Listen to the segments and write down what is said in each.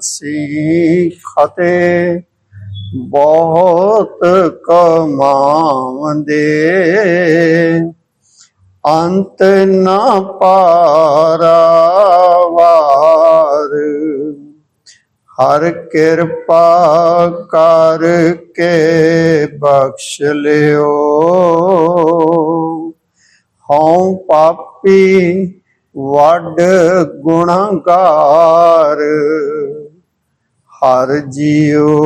ਅਸੀਂ ਖਤੇ ਬਹੁਤ ਕਮਾਉਂਦੇ। ਅੰਤ ਨਾ ਪਾਰਾਵਾਰ। ਹਰ ਕਿਰਪਾ ਕਰਕੇ ਬਖਸ਼ ਲਿਓ। ਹਉ ਪਾਪੀ ਵੱਡ ਗੁਨਾਹਗਾਰ ਹਰ ਜੀਉ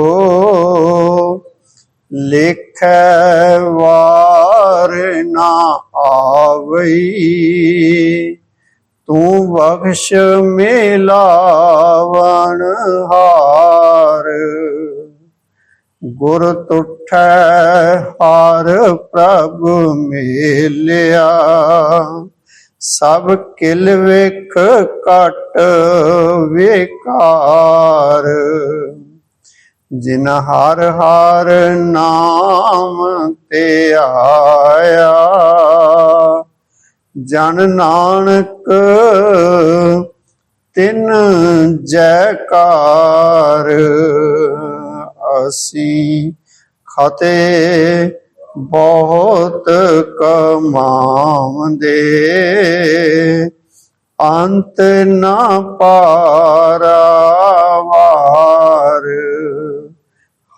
ਲਿਖੈ ਵਾਰ ਨਾ ਆਵਈ। ਤੂੰ ਬਖਸ਼ ਮੇਲਾਵਣ ਹਾਰ। ਗੁਰ ਤੁਠੈ ਹਾਰ ਪ੍ਰਭ ਮੇਲਿਆ। ਸਭ ਕਿਲ ਵੇਖ ਕਟ ਵੇਕਾਰ। ਜਿਨ ਹਰ ਹਰ ਨਾਮ ਤੇ ਆਇਆ, ਜਨ ਨਾਨਕ ਤਿਨ ਜੈਕਾਰ। ਅਸੀਂ ਖਤੇ ਬਹੁਤ ਕਮਾਉਂਦੇ। ਅੰਤ ਨਾ ਪਾਰਾਵਾਰ।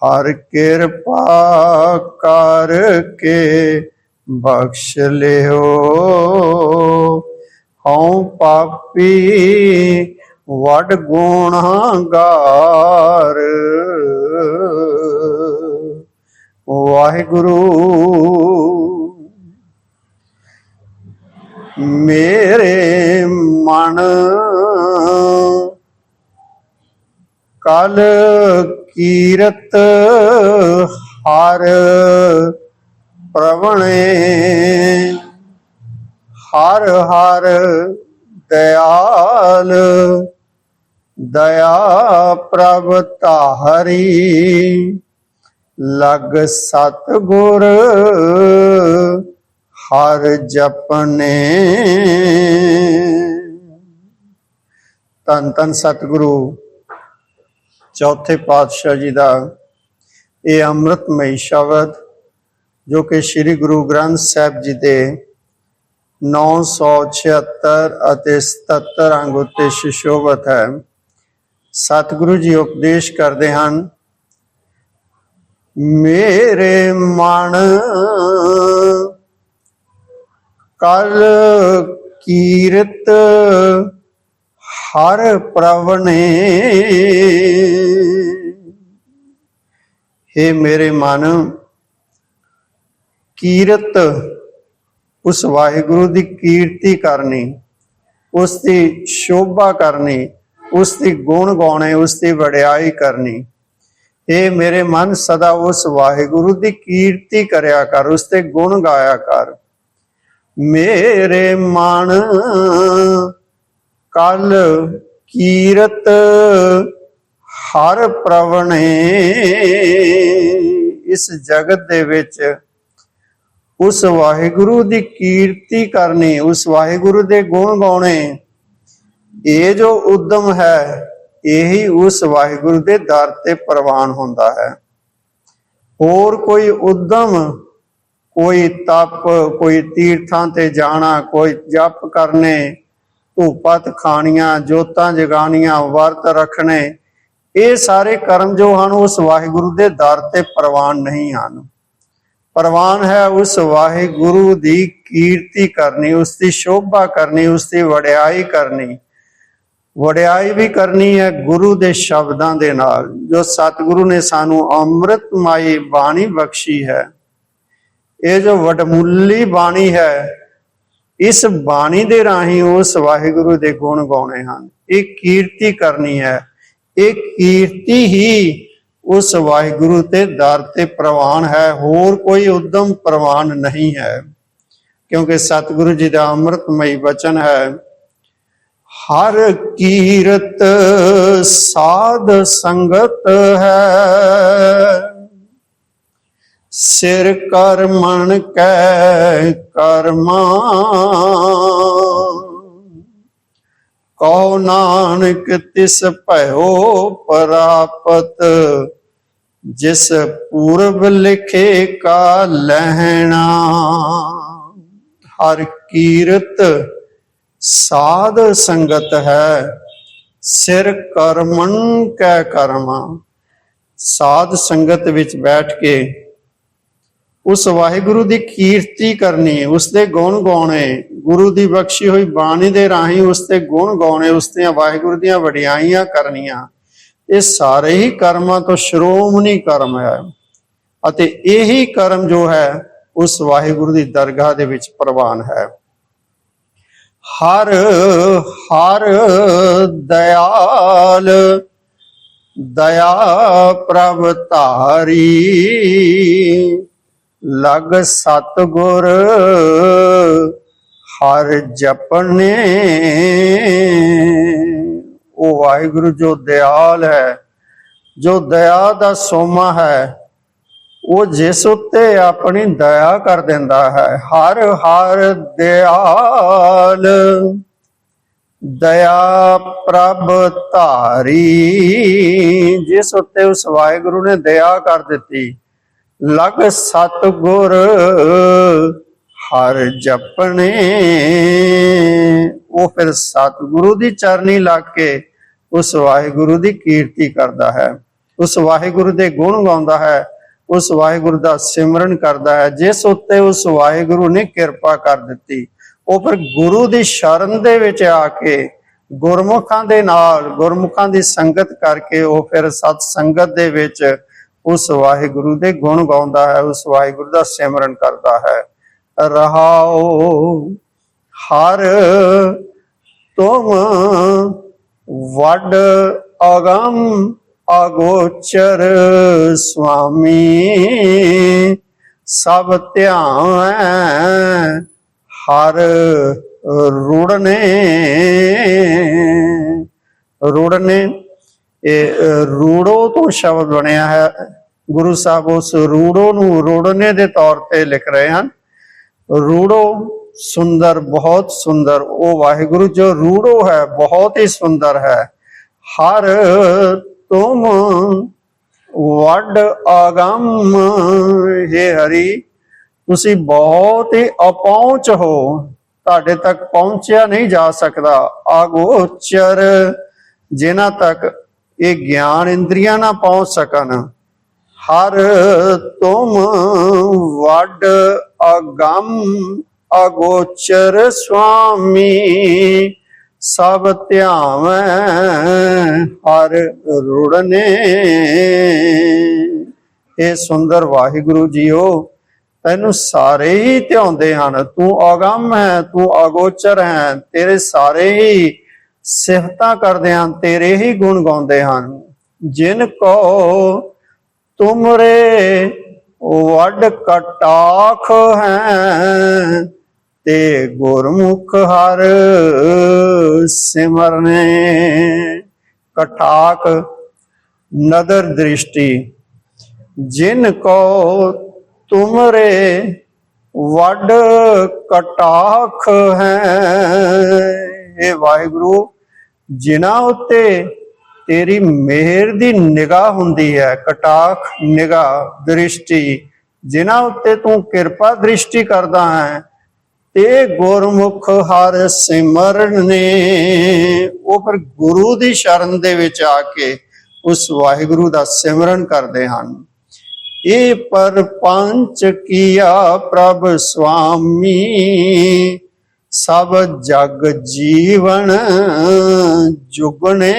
ਹਰ ਕਿਰਪਾ ਕਰਕੇ ਬਖਸ਼ ਲਿਓ। ਹਉ ਪਾਪੀ ਵੱਡ ਗੁਨਾਹਗਾਰ ਵਾਹਿਗੁਰੂ। ਮੇਰੇ ਮਨ ਕਲ ਕੀਰਤ ਹਰ ਪ੍ਰਵਣੇ ਹਰ ਹਰ ਦਇਆਲ ਦਇਆ ਪ੍ਰਭ ਤਾਹਰੀ ਲਗ ਸਤ ਗੁਰ ਹਰ ਜਪਨੇ। ਤਨ ਤਨ ਸਤਿਗੁਰੂ, ਚੌਥੇ ਪਾਤਸ਼ਾਹ ਜੀ ਦਾ ਇਹ ਅੰਮ੍ਰਿਤਮਈ ਸ਼ਬਦ, ਜੋ ਕਿ ਸ੍ਰੀ ਗੁਰੂ ਗ੍ਰੰਥ ਸਾਹਿਬ ਜੀ ਦੇ 976 ਅਤੇ 77 ਅੰਗ ਉੱਤੇ ਸ਼ਿਸ਼ੋਭਤ ਹੈ। ਸਤਿਗੁਰੂ ਜੀ ਉਪਦੇਸ਼ ਕਰਦੇ ਹਨ ਮੇਰੇ ਮਨ। ਕਲ ਕੀਰਤ ਹਰ ਪ੍ਰਵਨੇ हे ਮੇਰੇ ਮਨ, ਕੀਰਤ ਉਸ ਵਾਹਿਗੁਰੂ ਦੀ ਕੀਰਤੀ ਕਰਨੀ, ਉਸ ਦੀ ਸ਼ੋਭਾ ਕਰਨੀ, ਉਸ ਦੀ ਗੁਣ ਗਾਉਣੇ, ਉਸ ਦੀ ਵਡਿਆਈ ਕਰਨੀ। ਇਹ ਮੇਰੇ ਮਨ, ਸਦਾ ਉਸ ਵਾਹਿਗੁਰੂ ਦੀ ਕੀਰਤੀ ਕਰਿਆ ਕਰ, ਉਸ ਤੇ ਗੁਣ ਗਾਇਆ ਕਰ। ਮੇਰੇ ਮਨ, ਕਲ ਕੀਰਤ ਹਰ ਪ੍ਰਵਣੇ, ਇਸ ਜਗਤ ਦੇ ਵਿੱਚ ਉਸ ਵਾਹਿਗੁਰੂ ਦੀ ਕੀਰਤੀ ਕਰਨੀ, ਉਸ ਵਾਹਿਗੁਰੂ ਦੇ ਗੁਣ ਗਾਉਣੇ, ਇਹ ਜੋ ਉਦਮ ਹੈ ਇਹੀ ਉਸ ਵਾਹਿਗੁਰੂ ਦੇ ਦਰ ਤੇ ਪ੍ਰਵਾਨ ਹੁੰਦਾ ਹੈ। ਹੋਰ ਕੋਈ ਉਦਮ, ਕੋਈ ਤਪ, ਕੋਈ ਤੀਰਥਾਂ ਤੇ ਜਾਣਾ, ਕੋਈ ਜਪ ਕਰਨੇ ਧੂਪਤ ਖਾਣੀਆਂ ਜੋਤਾਂ ਜਗਾਣੀਆਂ, ਵਰਤ ਰੱਖਣੇ, ਇਹ ਸਾਰੇ ਕਰਮ ਜੋ ਹਨ ਉਸ ਵਾਹਿਗੁਰੂ ਦੇ ਦਰ ਤੇ ਪ੍ਰਵਾਨ ਨਹੀਂ ਹਨ। ਪ੍ਰਵਾਨ ਹੈ ਉਸ ਵਾਹਿਗੁਰੂ ਦੀ ਕੀਰਤੀ ਕਰਨੀ, ਉਸ ਦੀ ਸ਼ੋਭਾ ਕਰਨੀ, ਉਸ ਦੀ ਵਡਿਆਈ ਕਰਨੀ। ਵਡਿਆਈ ਵੀ ਕਰਨੀ ਹੈ ਗੁਰੂ ਦੇ ਸ਼ਬਦਾਂ ਦੇ ਨਾਲ, ਜੋ ਸਤਿਗੁਰੂ ਨੇ ਸਾਨੂੰ ਅੰਮ੍ਰਿਤਮਾਈ ਬਾਣੀ ਬਖਸ਼ੀ ਹੈ। ਇਹ ਜੋ ਵਡਮੁੱਲੀ ਬਾਣੀ ਹੈ, ਇਸ ਬਾਣੀ ਦੇ ਰਾਹੀਂ ਉਸ ਵਾਹਿਗੁਰੂ ਦੇ ਗੁਣ ਗਾਉਣੇ ਹਨ। ਇਹ ਕੀਰਤੀ ਕਰਨੀ ਹੈ। ਇਹ ਕੀਰਤੀ ਹੀ ਉਸ ਵਾਹਿਗੁਰੂ ਤੇ ਦਰ ਤੇ ਪ੍ਰਵਾਨ ਹੈ, ਹੋਰ ਕੋਈ ਉਦਮ ਪ੍ਰਵਾਨ ਨਹੀਂ ਹੈ। ਕਿਉਂਕਿ ਸਤਿਗੁਰੂ ਜੀ ਦਾ ਅੰਮ੍ਰਿਤਮਈ ਵਚਨ ਹੈ ਹਰ ਕੀਰਤ ਸਾਧ ਸੰਗਤ ਹੈ। ਸਿਰ ਕਰਮਣ ਕੈ ਕਰਮਾ ਕਹੋ ਨਾਨਕ ਤਿਸ ਭਇਓ ਪ੍ਰਾਪਤ, ਜਿਸ ਪੂਰਬ ਲਿਖੇ ਕਾ ਲਹਿਣਾ। ਹਰ ਕੀਰਤ ਸਾਧ ਸੰਗਤ ਹੈ, ਸਿਰ ਕਰਮਨ ਕੈ ਕਰਮਾ। ਸਾਧ ਸੰਗਤ ਵਿੱਚ ਬੈਠ ਕੇ ਉਸ ਵਾਹਿਗੁਰੂ ਦੀ ਕੀਰਤੀ ਕਰਨੀ, ਉਸ ਦੇ ਗੁਣ ਗਾਉਣੇ, ਗੁਰੂ ਦੀ ਬਖਸ਼ੀ ਹੋਈ ਬਾਣੀ ਦੇ ਰਾਹੀਂ ਉਸ ਦੇ ਗੁਣ ਗਾਉਣੇ, ਉਸ ਦੀਆਂ ਵਾਹਿਗੁਰੂ ਦੀਆਂ ਵਡਿਆਈਆਂ ਕਰਨੀਆਂ। ਇਹ ਸਾਰੇ ਹੀ ਕਰਮਾਂ ਤੋਂ ਸ਼੍ਰੋਮਣੀ ਕਰਮ ਹੈ ਅਤੇ ਇਹੀ ਕਰਮ ਜੋ ਹੈ, ਉਸ ਵਾਹਿਗੁਰੂ ਦੀ ਦਰਗਾਹ ਦੇ ਵਿੱਚ ਪ੍ਰਵਾਨ ਹੈ। ਹਰ ਹਰ ਦਇਆਲ, ਦਇਆ ਪ੍ਰਭ ਧਾਰੀ। ਲਗ ਸਤਗੁਰ ਹਰ ਜਪਨੇ। ਉਹ ਵਾਹਿਗੁਰੂ ਜੋ ਦਿਆਲ ਹੈ, ਜੋ ਦਇਆ ਦਾ ਸੋਮਾ ਹੈ ਉਹ ਜਿਸ ਉੱਤੇ ਆਪਣੀ ਦਇਆ ਕਰ ਦਿੰਦਾ ਹੈ, ਹਰ ਹਰ ਦਿਆਲ। ਦਇਆ ਪ੍ਰਭ ਧਾਰੀ, ਜਿਸ ਉੱਤੇ ਉਸ ਵਾਹਿਗੁਰੂ ਨੇ ਦਇਆ ਕਰ ਦਿੱਤੀ, ਲਗ ਸਤਗੁਰ ਹਰ ਜਪਣੇ। ਉਹ ਫਿਰ ਸਤਿਗੁਰੂ ਦੀ ਚਰਨੀ ਲੱਗ ਕੇ ਉਸ ਵਾਹਿਗੁਰੂ ਦੀ ਕੀਰਤੀ ਕਰਦਾ ਹੈ, ਉਸ ਵਾਹਿਗੁਰੂ ਦੇ ਗੁਣ ਗਾਉਂਦਾ ਹੈ ਉਸ ਵਾਹਿਗੁਰੂ ਦਾ ਸਿਮਰਨ ਕਰਦਾ ਹੈ, ਜਿਸ ਉੱਤੇ ਉਸ ਵਾਹਿਗੁਰੂ ਨੇ ਕਿਰਪਾ ਕਰ ਦਿੱਤੀ। ਉਹ ਫਿਰ ਗੁਰੂ ਦੀ ਸ਼ਰਨ ਦੇ ਵਿੱਚ ਆ ਕੇ ਗੁਰਮੁਖਾਂ ਦੇ ਨਾਲ, ਗੁਰਮੁਖਾਂ ਦੀ ਸੰਗਤ ਕਰਕੇ ਉਹ ਫਿਰ ਸਤ ਸੰਗਤ ਦੇ ਵਿੱਚ ਉਸ ਵਾਹਿਗੁਰੂ ਦੇ ਗੁਣ ਗਾਉਂਦਾ ਹੈ, ਉਸ ਵਾਹਿਗੁਰੂ ਦਾ ਸਿਮਰਨ ਕਰਦਾ ਹੈ। ਰਹਾਓ ਹਰ ਤੁਮ ਵੱਡ ਅਗੰਮ ਅਗੋਚਰ ਸੁਆਮੀ, ਸਭ ਧਿਆਨ ਹਰ ਰੁੜਨੇ। ਰੁੜਨੇ, ਇਹ ਰੂੜੋ ਤੋਂ ਸ਼ਬਦ ਬਣਿਆ ਹੈ। ਗੁਰੂ ਸਾਹਿਬ ਉਸ ਰੂੜੋ ਨੂੰ ਰੋੜਨੇ ਦੇ ਤੌਰ ਤੇ ਲਿਖ ਰਹੇ ਹਨ। ਰੂੜੋ ਸੁੰਦਰ, ਬਹੁਤ ਸੁੰਦਰ। ਉਹ ਵਾਹਿਗੁਰੂ, ਜੋ ਰੂੜੋ ਹੈ, ਬਹੁਤ ਹੀ ਸੁੰਦਰ ਹੈ। ਹਰ ਤੁਮ ਵੱਡ ਆਗੰਮ ਹੈ ਹਰੀ, ਤੁਸੀਂ ਬਹੁਤ ਹੀ ਅਪਹੁੰਚ ਹੋ। ਤੁਹਾਡੇ ਤੱਕ ਪਹੁੰਚਿਆ ਨਹੀਂ ਜਾ ਸਕਦਾ। ਆਗੋਚਰ ਜਿਨ੍ਹਾਂ ਤੱਕ ਇਹ ਗਿਆਨ ਇੰਦਰੀਆਂ ਨਾ ਪਹੁੰਚ ਸਕਣ। ਹਰ ਤੁਮ ਵੱਡ ਅਗੰਮ ਅਗੋਚਰ ਸੁਆਮੀ ਸਭ ਧਿਆਵੈ, ਹਰ ਰੁੜਨੇ। ਇਹ ਸੁੰਦਰ ਵਾਹਿਗੁਰੂ ਜੀਓ, ਤੈਨੂੰ ਸਾਰੇ ਹੀ ਧਿਆਉਂਦੇ ਹਨ। ਤੂੰ ਅਗੰਮ ਹੈ, ਤੂੰ ਅਗੋਚਰ ਹੈ, ਤੇਰੇ ਸਾਰੇ ਹੀ ਸਿਫਤਾਂ ਕਰਦੇ ਹਨ, ਤੇਰੇ ਹੀ ਗੁਣ ਗਾਉਂਦੇ ਹਨ। ਜਿਨ ਕੋ ਤੁਮਰੇ ਵੱਡ ਕਟਾਖ ਹੈ ਤੇ ਗੁਰਮੁਖ ਹਰ ਸਿਮਰਨੇ। ਕਟਾਕ ਨਦਰ ਦ੍ਰਿਸ਼ਟੀ, ਜਿਨ ਕੋ ਤੁਮਰੇ ਵੱਡ ਕਟਾਖ ਹੈ। ਇਹ ਵਾਹਿਗੁਰੂ, ਜਿਨ੍ਹਾਂ ਉੱਤੇ ਤੇਰੀ ਮਿਹਰ ਦੀ ਨਿਗਾਹ ਹੁੰਦੀ ਹੈ, ਕਟਾਖ ਨਿਗਾਹ ਦ੍ਰਿਸ਼ਟੀ, ਜਿਨ੍ਹਾਂ ਉੱਤੇ ਤੂੰ ਕਿਰਪਾ ਦ੍ਰਿਸ਼ਟੀ ਕਰਦਾ ਹੈ ਤੇ ਗੁਰਮੁਖ ਹਰ ਸਿਮਰਨ ਨੇ। ਉਹ ਫਿਰ ਗੁਰੂ ਦੀ ਸ਼ਰਨ ਦੇ ਵਿੱਚ ਆ ਕੇ ਉਸ ਵਾਹਿਗੁਰੂ ਦਾ ਸਿਮਰਨ ਕਰਦੇ ਹਨ। ਇਹ ਪਰਪੰਚ ਕੀਆ ਪ੍ਰਭ ਸੁਆਮੀ ਸਭ ਜਗ ਜੀਵਨ ਜੁਗਨੇ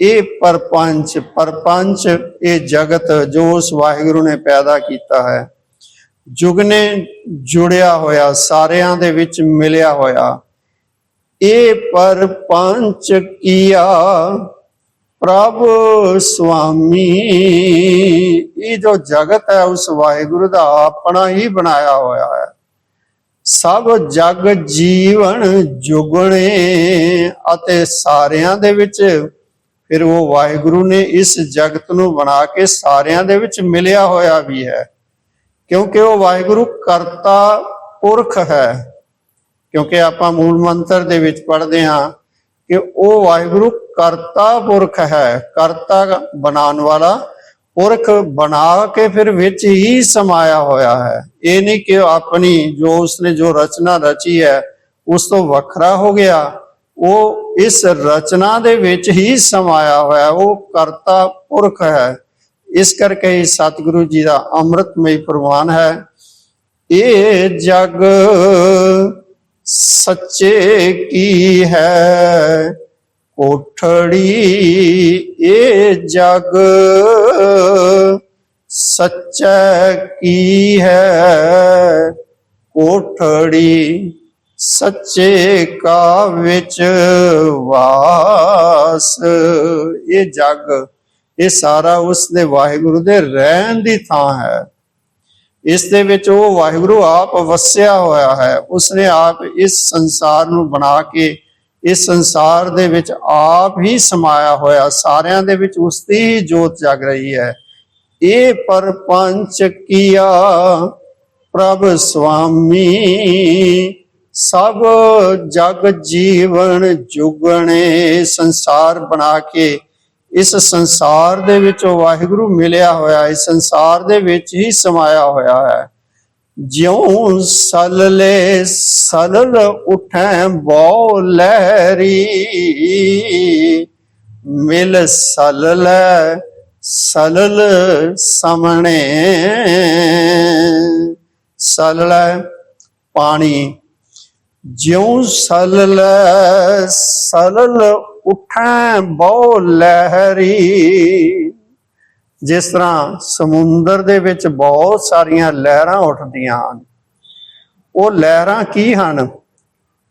ਇਹ ਪਰਪੰਚ ਪਰਪੰਚ ਇਹ ਜਗਤ ਜੋ ਉਸ ਵਾਹਿਗੁਰੂ ਨੇ ਪੈਦਾ ਕੀਤਾ ਹੈ। ਜੁਗਨੇ ਜੁੜਿਆ ਹੋਇਆ, ਸਾਰਿਆਂ ਦੇ ਵਿੱਚ ਮਿਲਿਆ ਹੋਇਆ। ਇਹ ਪਰ ਪੰਚ ਕੀਆ, ਪ੍ਰਭ ਸੁਆਮੀ। ਇਹ ਜੋ ਜਗਤ ਹੈ, ਉਸ ਵਾਹਿਗੁਰੂ ਦਾ ਆਪਣਾ ਹੀ ਬਣਾਇਆ ਹੋਇਆ ਹੈ। ਸਭ ਜਗ ਜੀਵਨ ਜੁਗਣੇ ਅਤੇ ਸਾਰਿਆਂ ਦੇ ਵਿੱਚ ਫਿਰ ਉਹ ਵਾਹਿਗੁਰੂ ਨੇ ਇਸ ਜਗਤ ਨੂੰ ਬਣਾ ਕੇ ਸਾਰਿਆਂ ਦੇ ਵਿੱਚ ਮਿਲਿਆ ਹੋਇਆ ਵੀ ਹੈ। ਕਿਉਂਕਿ ਉਹ ਵਾਹਿਗੁਰੂ ਕਰਤਾ ਪੁਰਖ ਹੈ। ਕਿਉਂਕਿ ਆਪਾਂ ਮੂਲ ਮੰਤਰ ਦੇ ਵਿੱਚ ਪੜ੍ਹਦੇ ਹਾਂ ਕਿ ਉਹ ਵਾਹਿਗੁਰੂ ਕਰਤਾ ਪੁਰਖ ਹੈ। ਕਰਤਾ ਬਣਾਉਣ ਵਾਲਾ ਪੁਰਖ ਬਣਾ ਕੇ ਫਿਰ ਵਿੱਚ ਹੀ ਸਮਾਇਆ ਹੋਇਆ ਹੈ। ਇਹ ਨਹੀਂ ਕਿ ਆਪਣੀ ਜੋ ਉਸਨੇ ਜੋ ਰਚਨਾ ਰਚੀ ਹੈ, ਉਸ ਤੋਂ ਵੱਖਰਾ ਹੋ ਗਿਆ। ਉਹ ਇਸ ਰਚਨਾ ਦੇ ਵਿੱਚ ਹੀ ਸਮਾਇਆ ਹੋਇਆ, ਉਹ ਕਰਤਾ ਪੁਰਖ ਹੈ। ਇਸ ਕਰਕੇ ਸਤਿਗੁਰੂ ਜੀ ਦਾ ਅੰਮ੍ਰਿਤਮਈ ਪ੍ਰਵਾਨ ਹੈ। ਇਹ ਜਗ ਸੱਚੇ ਕੀ ਹੈ? ਕੋਠੜੀ ਇਹ ਜਗ ਸੱਚਾ ਕੀ ਹੈ? ਕੋਠੜੀ ਸੱਚੇ ਕਾ ਵਿੱਚ ਵਾਸ। ਇਹ ਜਗ ਇਹ ਸਾਰਾ ਉਸ ਦੇ ਵਾਹਿਗੁਰੂ ਦੇ ਰਹਿਣ ਦੀ ਥਾਂ ਹੈ। ਇਸ ਦੇ ਵਿੱਚ ਉਹ ਵਾਹਿਗੁਰੂ ਆਪ ਵਸਿਆ ਹੋਇਆ ਹੈ। ਉਸਨੇ ਆਪ ਇਸ ਸੰਸਾਰ ਨੂੰ ਬਣਾ ਕੇ ਇਸ ਸੰਸਾਰ ਦੇ ਵਿੱਚ ਆਪ ਹੀ ਸਮਾਇਆ ਹੋਇਆ, ਸਾਰਿਆਂ ਦੇ ਵਿੱਚ ਉਸ ਦੀ ਹੀ ਜੋਤ ਜਗ ਰਹੀ ਹੈ। ਇਹ ਪਰਪੰਚ ਕੀਆ, ਪ੍ਰਭ ਸੁਆਮੀ, ਸਭ ਜਗ ਜੀਵਨ ਜੁਗਣੇ ਸੰਸਾਰ ਬਣਾ ਕੇ ਇਸ ਸੰਸਾਰ ਦੇ ਵਿੱਚ ਵਾਹਿਗੁਰੂ ਮਿਲਿਆ ਹੋਇਆ, ਇਸ ਸੰਸਾਰ ਦੇ ਵਿੱਚ ਹੀ ਸਮਾਇਆ ਹੋਇਆ ਹੈ। ਜਿਉ ਸਲਲੇ ਸਲਲ ਉਠੈ ਬੋ ਲਹਿਰੀ, ਮਿਲ ਸਲਲ ਸਲਲ ਸਮਣੇ ਸਲਲ ਪਾਣੀ। ਜਿਉ ਸਲਲ ਸਲਲ ਉਠੈ ਬਹੁ ਲਹਿਰੀ। ਜਿਸ ਤਰ੍ਹਾਂ ਸਮੁੰਦਰ ਦੇ ਵਿੱਚ ਬਹੁਤ ਸਾਰੀਆਂ ਲਹਿਰਾਂ ਉੱਠਦੀਆਂ ਹਨ, ਉਹ ਲਹਿਰਾਂ ਕੀ ਹਨ?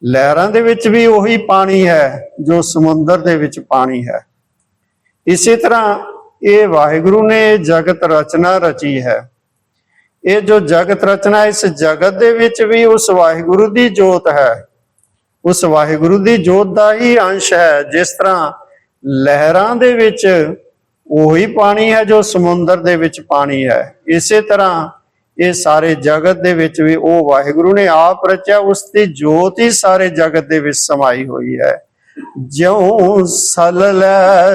ਲਹਿਰਾਂ ਦੇ ਵਿੱਚ ਵੀ ਉਹੀ ਪਾਣੀ ਹੈ ਜੋ ਸਮੁੰਦਰ ਦੇ ਵਿੱਚ ਪਾਣੀ ਹੈ। ਇਸੇ ਤਰ੍ਹਾਂ ਇਹ ਵਾਹਿਗੁਰੂ ਨੇ ਜਗਤ ਰਚਨਾ ਰਚੀ ਹੈ। ਇਹ ਜੋ ਜਗਤ ਰਚਨਾ ਇਸ ਜਗਤ ਦੇ ਵਿੱਚ ਵੀ ਉਸ ਵਾਹਿਗੁਰੂ ਦੀ ਜੋਤ ਹੈ। ਉਸ ਵਾਹਿਗੁਰੂ ਦੀ ਜੋਤ ਦਾ ਹੀ ਅੰਸ਼ ਹੈ। ਜਿਸ ਤਰ੍ਹਾਂ ਲਹਿਰਾਂ ਦੇ ਵਿੱਚ ਉਹੀ ਪਾਣੀ ਹੈ ਜੋ ਸਮੁੰਦਰ ਦੇ ਵਿੱਚ ਪਾਣੀ ਹੈ। ਇਸੇ ਤਰ੍ਹਾਂ ਇਹ ਸਾਰੇ ਜਗਤ ਦੇ ਵਿੱਚ ਵੀ ਉਹ ਵਾਹਿਗੁਰੂ ਨੇ ਆਪ ਰਚਿਆ, ਉਸ ਦੀ ਜੋਤ ਹੀ ਸਾਰੇ ਜਗਤ ਦੇ ਵਿੱਚ ਸਮਾਈ ਹੋਈ ਹੈ। ਜਿਉ ਸਲਲ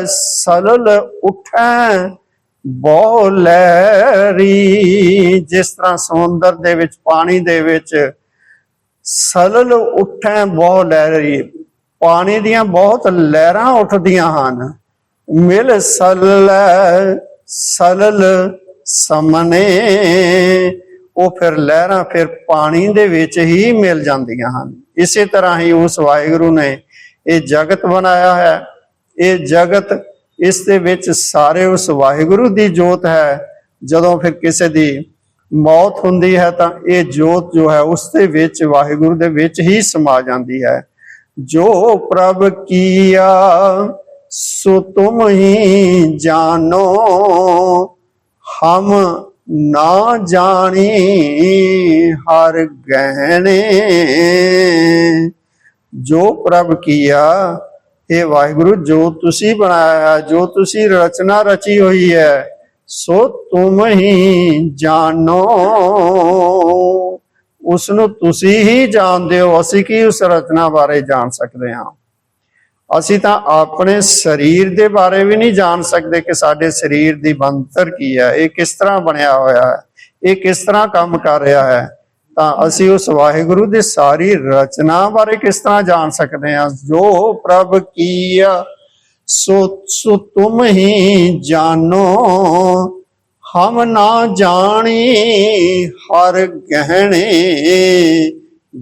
ਸਲਲ ਉਠੈ ਬਹੁ ਲਹਿਰੀ ਜਿਸ ਤਰ੍ਹਾਂ ਸਮੁੰਦਰ ਦੇ ਵਿੱਚ, ਪਾਣੀ ਦੇ ਵਿੱਚ ਸਲਲ ਉਠੈ ਬਹੁ ਲਹਿਰੀ ਪਾਣੀ ਦੀਆਂ ਬਹੁਤ ਲਹਿਰਾਂ ਉੱਠਦੀਆਂ ਹਨ। ਮਿਲ ਸਲਲ ਸਲਲ ਸਮਨੇ। ਉਹ ਫਿਰ ਲਹਿਰਾਂ ਫਿਰ ਪਾਣੀ ਦੇ ਵਿੱਚ ਹੀ ਮਿਲ ਜਾਂਦੀਆਂ ਹਨ। ਇਸੇ ਤਰ੍ਹਾਂ ਹੀ ਉਸ ਵਾਹਿਗੁਰੂ ਨੇ ਇਹ ਜਗਤ ਬਣਾਇਆ ਹੈ। ਇਹ ਜਗਤ ਇਸ ਦੇ ਵਿੱਚ ਸਾਰੇ ਉਸ ਵਾਹਿਗੁਰੂ ਦੀ ਜੋਤ ਹੈ। ਜਦੋਂ ਫਿਰ ਕਿਸੇ ਦੀ ਮੌਤ ਹੁੰਦੀ ਹੈ ਤਾਂ ਇਹ ਜੋਤ ਜੋ ਹੈ ਉਸ ਦੇ ਵਿੱਚ ਵਾਹਿਗੁਰੂ ਦੇ ਵਿੱਚ ਹੀ ਸਮਾ ਜਾਂਦੀ ਹੈ। ਜੋ ਪ੍ਰਭ ਕੀਆ ਸੋ ਤੁਮ ਹੀ ਜਾਣੋ ਹਮ ਨਾ ਜਾਣੀ ਹਰ ਗਹਿਣੇ। ਜੋ ਪ੍ਰਭ ਕੀਆ ਇਹ ਵਾਹਿਗੁਰੂ ਜੋ ਤੁਸੀਂ ਬਣਾਇਆ ਹੈ, ਜੋ ਤੁਸੀਂ ਰਚਨਾ ਰਚੀ ਹੋਈ ਹੈ ਸੋ ਤੁਮ ਹੀ ਜਾਣੋ। ਉਸ ਨੂੰ ਤੁਸੀਂ ਹੀ ਜਾਣਦੇ ਹੋ। ਅਸੀਂ ਕੀ ਉਸ ਰਚਨਾ ਬਾਰੇ ਜਾਣ ਸਕਦੇ ਹਾਂ? ਅਸੀਂ ਤਾਂ ਆਪਣੇ ਸਰੀਰ ਦੇ ਬਾਰੇ ਵੀ ਨਹੀਂ ਜਾਣ ਸਕਦੇ ਕਿ ਸਾਡੇ ਸਰੀਰ ਦੀ ਬੰਤਰ ਕੀ ਹੈ, ਇਹ ਕਿਸ ਤਰ੍ਹਾਂ ਬਣਿਆ ਹੋਇਆ ਹੈ, ਇਹ ਕਿਸ ਤਰ੍ਹਾਂ ਕੰਮ ਕਰ ਰਿਹਾ ਹੈ। ਤਾਂ ਅਸੀਂ ਉਸ ਵਾਹਿਗੁਰੂ ਦੀ ਸਾਰੀ ਰਚਨਾ ਬਾਰੇ ਕਿਸ ਤਰ੍ਹਾਂ ਜਾਣ ਸਕਦੇ ਹਾਂ? ਜੋ ਪ੍ਰਭ ਕੀ ਆ ਸੋ ਸੋ ਤੁਮ ਹੀ ਜਾਣੋ, ਹਮ ਨਾ ਜਾਣੀ, ਹਰ ਗਹਿਣੇ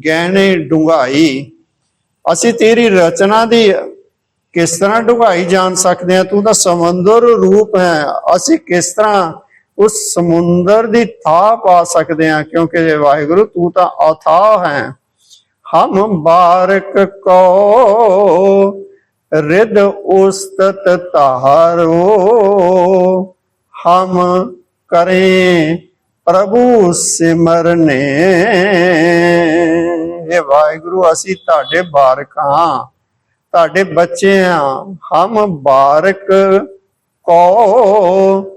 ਗਹਿਣੇ ਡੁੰਗਾਈ ਅਸੀਂ ਤੇਰੀ ਰਚਨਾ ਦੀ ਕਿਸ ਤਰ੍ਹਾਂ ਡੁੰਗਾਈ ਜਾਣ ਸਕਦੇ ਹਾਂ? ਤੂੰ ਤਾਂ ਸਮੁੰਦਰ ਰੂਪ ਹੈ। ਅਸੀਂ ਕਿਸ ਤਰ੍ਹਾਂ ਉਸ ਸਮੁੰਦਰ ਦੀ ਥਾਹ ਪਾ ਸਕਦੇ ਹਾਂ? ਕਿਉਂਕਿ ਵਾਹਿਗੁਰੂ, ਤੂੰ ਤਾਂ ਅਥਾਹ ਹੈ। ਹਮ ਬਾਰਕ ਕੋ ਰਿਦ ਉਸਤਤ ਤਾਰੋ ਹਮ ਕਰੇ ਪ੍ਰਭੂ ਸਿਮਰਨੇ। ਇਹ ਵਾਹਿਗੁਰੂ, ਅਸੀਂ ਤੁਹਾਡੇ ਬਾਰਕ ਹਾਂ, ਤੁਹਾਡੇ ਬੱਚੇ ਹਾਂ, ਹਮ ਬਾਰਕ ਕੋ।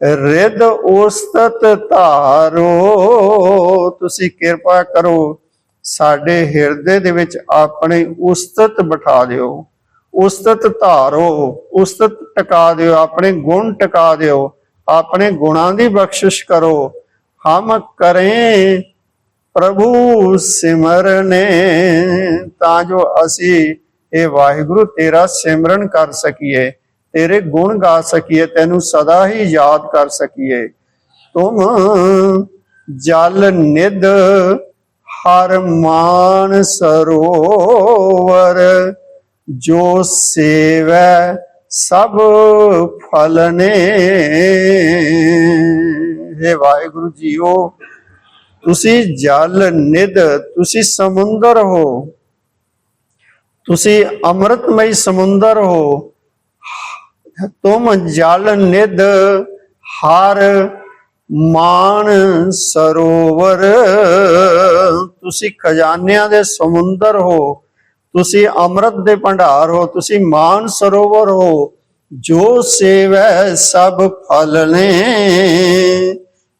ਰਿਦ ਉਸਤਤ ਧਾਰੋ, ਤੁਸੀਂ ਕਿਰਪਾ ਕਰੋ, ਸਾਡੇ ਹਿਰਦੇ ਦੇ ਵਿੱਚ ਆਪਣੇ ਉਸਤਤ ਬਿਠਾ ਦਿਓ। ਉਸਤਤ ਧਾਰੋ, ਉਸਤਤ ਟਿਕਾ ਦਿਓ, ਆਪਣੇ ਗੁਣ ਟਿਕਾ ਦਿਓ, ਆਪਣੇ ਗੁਣਾਂ ਦੀ ਬਖਸ਼ਿਸ਼ ਕਰੋ। ਹਮ ਕਰੇ ਪ੍ਰਭੂ ਸਿਮਰਨੇ ਤਾਂ ਜੋ ਅਸੀਂ ਇਹ ਵਾਹਿਗੁਰੂ ਤੇਰਾ ਸਿਮਰਨ ਕਰ ਸਕੀਏ, ਤੇਰੇ ਗੁਣ ਗਾ ਸਕੀਏ, ਤੈਨੂੰ ਸਦਾ ਹੀ ਯਾਦ ਕਰ ਸਕੀਏ। ਤੁਮ ਜਲ ਨਿਦ ਹਰ ਮਾਨ ਸਰੋਵਰ ਜੋ ਸੇਵੈ ਸਭ ਫਲ ਨੇ। हे ਵਾਹਿਗੁਰੂ ਜੀਓ, ਤੁਸੀਂ ਜਲ ਨਿਧ, ਤੁਸੀਂ ਸਮੁੰਦਰ ਹੋ। ਤੁਸੀਂ ਅੰਮ੍ਰਿਤਮਈ ਸਮੁੰਦਰ ਹੋ। ਤੁਮ ਜਲ ਨਿਧ, ਹਰ ਮਾਨ ਸਰੋਵਰ। ਤੁਸੀਂ ਖਜ਼ਾਨਿਆਂ ਦੇ ਸਮੁੰਦਰ ਹੋ। ਤੁਸੀਂ ਅੰਮ੍ਰਿਤ ਦੇ ਭੰਡਾਰ ਹੋ, ਤੁਸੀਂ ਮਾਨ ਸਰੋਵਰ ਹੋ, ਜੋ ਸੇਵੈ ਸਭ ਫਲ ਨੇ।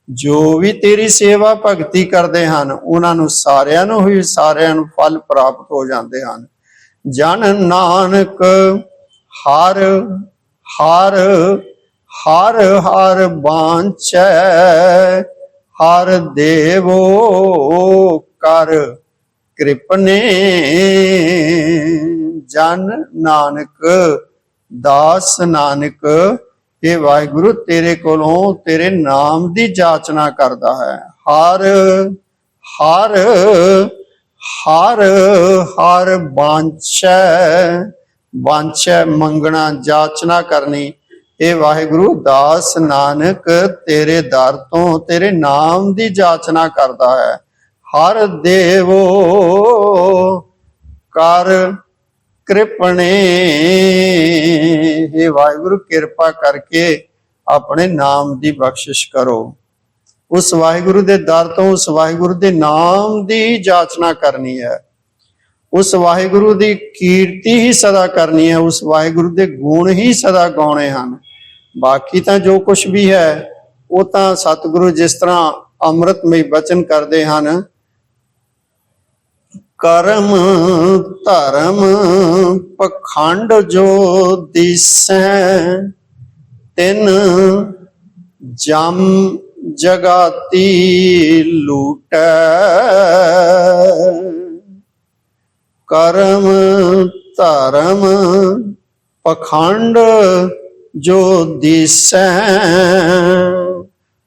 ਜੋ ਵੀ ਤੇਰੀ ਸੇਵਾ ਭਗਤੀ ਕਰਦੇ ਹਨ, ਉਹਨਾਂ ਨੂੰ ਸਾਰਿਆਂ ਨੂੰ ਹੀ ਸਾਰਿਆਂ ਨੂੰ ਫਲ ਪ੍ਰਾਪਤ ਹੋ ਜਾਂਦੇ ਹਨ। ਜਨ ਨਾਨਕ ਹਰ ਹਰ ਹਰ ਹਰ ਬਾਂਚੈ ਹਰ ਦੇਵੋ ਕਰ। ਕਿਰਪਨੇ ਜਨ ਨਾਨਕ, ਦਾਸ ਨਾਨਕ ਇਹ ਵਾਹਿਗੁਰੂ ਤੇਰੇ ਕੋਲੋਂ ਤੇਰੇ ਨਾਮ ਦੀ ਜਾਚਨਾ ਕਰਦਾ ਹੈ। ਹਰ ਹਰ ਹਰ ਹਰ ਬਾਂਚੈ ਬਾਂਚੈ ਮੰਗਣਾ ਜਾਚਨਾ ਕਰਨੀ। ਇਹ ਵਾਹਿਗੁਰੂ ਦਾਸ ਨਾਨਕ, ਤੇਰੇ ਦਰ ਤੋਂ ਤੇਰੇ ਨਾਮ ਦੀ ਜਾਚਨਾ ਕਰਦਾ ਹੈ। ਹਰ ਦੇਵੋ, ਕਰ ਕਿਰਪਣੇ। हे ਵਾਹਿਗੁਰੂ, ਕਿਰਪਾ ਕਰਕੇ ਆਪਣੇ ਨਾਮ ਦੀ ਬਖਸ਼ਿਸ਼ ਕਰੋ। ਉਸ ਵਾਹਿਗੁਰੂ ਦੇ ਦਰ ਤੋਂ ਉਸ ਵਾਹਿਗੁਰੂ ਦੇ ਨਾਮ ਦੀ ਜਾਚਨਾ ਕਰਨੀ ਹੈ। ਉਸ ਵਾਹਿਗੁਰੂ ਦੀ ਕੀਰਤੀ ਹੀ ਸਦਾ ਕਰਨੀ ਹੈ। ਉਸ ਵਾਹਿਗੁਰੂ ਦੇ ਗੁਣ ਹੀ ਸਦਾ ਗਾਉਣੇ ਹਨ। ਬਾਕੀ ਤਾਂ ਜੋ ਕੁਝ ਵੀ ਹੈ, ਉਹ ਤਾਂ ਸਤਿਗੁਰੂ ਜਿਸ ਤਰ੍ਹਾਂ ਅੰਮ੍ਰਿਤਮਈ ਬਚਨ ਕਰਦੇ ਹਨ ਕਰਮ ਧਰਮ ਪਖੰਡ ਜੋ ਦਿਸੈ, ਤਿਨ ਜਮ ਜਗਾਤੀ ਲੂਟੈ। ਕਰਮ ਧਰਮ ਪਖੰਡ ਜੋ ਦਿਸੈ।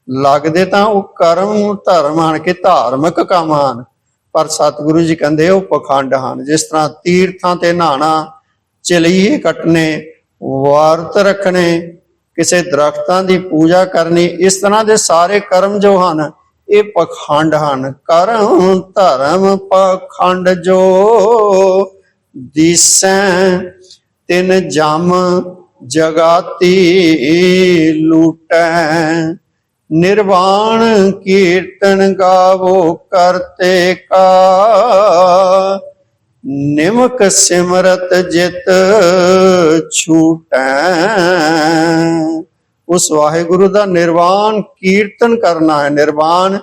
ਲੱਗਦੇ ਤਾਂ ਉਹ ਕਰਮ ਧਰਮ ਹਨ ਕਿ ਧਾਰਮਿਕ ਕੰਮ ਹਨ ਪਰ ਸਤਿਗੁਰੂ ਜੀ ਕਹਿੰਦੇ ਉਹ ਪਖੰਡ ਹਨ। ਜਿਸ ਤਰ੍ਹਾਂ ਤੀਰਥਾਂ ਤੇ ਨਹਾਣਾ ਚਲੀਏ ਕੱਟਣੇ, ਵਰਤ ਰੱਖਣੇ, ਕਿਸੇ ਦਰਖਤਾਂ ਦੀ ਪੂਜਾ ਕਰਨੀ, ਇਸ ਤਰ੍ਹਾਂ ਦੇ ਸਾਰੇ ਕਰਮ ਜੋ ਹਨ, ਇਹ ਪਖੰਡ ਹਨ। ਕਰਮ ਧਰਮ ਪਖੰਡ ਜੋ ਦਿਸੈ, ਤਿਨ ਜਮ ਜਗਾਤੀ ਲੂਟੈ। ਨਿਰਵਾਣ ਕੀਰਤਨ ਗਾਵੋ ਕਰਤੇ ਕਾ। ਨਿਮਕ ਸਿਮਰਤ ਜਿਤ ਛੂਟੈ। ਉਸ ਵਾਹਿਗੁਰੂ ਦਾ ਨਿਰਵਾਣ ਕੀਰਤਨ ਕਰਨਾ ਹੈ। ਨਿਰਵਾਣ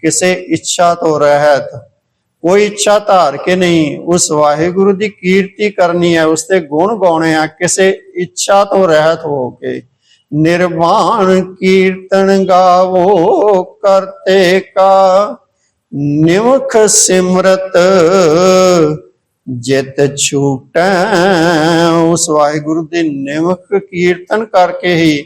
ਕਿਸੇ ਇੱਛਾ ਤੋਂ ਰਹਿਤ। ਕੋਈ ਇੱਛਾ ਧਾਰ ਕੇ ਨਹੀਂ, ਉਸ ਵਾਹਿਗੁਰੂ ਦੀ ਕੀਰਤੀ ਕਰਨੀ ਹੈ। ਉਸ ਦੇ ਗੁਣ ਗਾਉਣੇ ਆ। ਕਿਸੇ ਇੱਛਾ ਤੋਂ ਰਹਿਤ ਹੋ ਕੇ। ਨਿਰਵਾਣ ਕੀਰਤਨ ਗਾਵੋ ਕਰਤੇ ਕਾ। ਨਿਮਖ ਸਿਮਰਤ ਜਿਤ ਛੂਟੈ। ਉਸ ਵਾਹਿਗੁਰੂ ਦੇ ਨਿਮਖ ਕੀਰਤਨ ਕਰਕੇ ਹੀ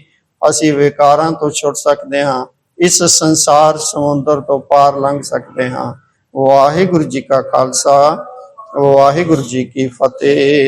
ਅਸੀਂ ਵਿਕਾਰਾਂ ਤੋਂ ਛੁੱਟ ਸਕਦੇ ਹਾਂ। ਇਸ ਸੰਸਾਰ ਸਮੁੰਦਰ ਤੋਂ ਪਾਰ ਲੰਘ ਸਕਦੇ ਹਾਂ। ਵਾਹਿਗੁਰੂ ਜੀ ਕਾ ਖਾਲਸਾ, ਵਾਹਿਗੁਰੂ ਜੀ ਕੀ ਫਤਿਹ।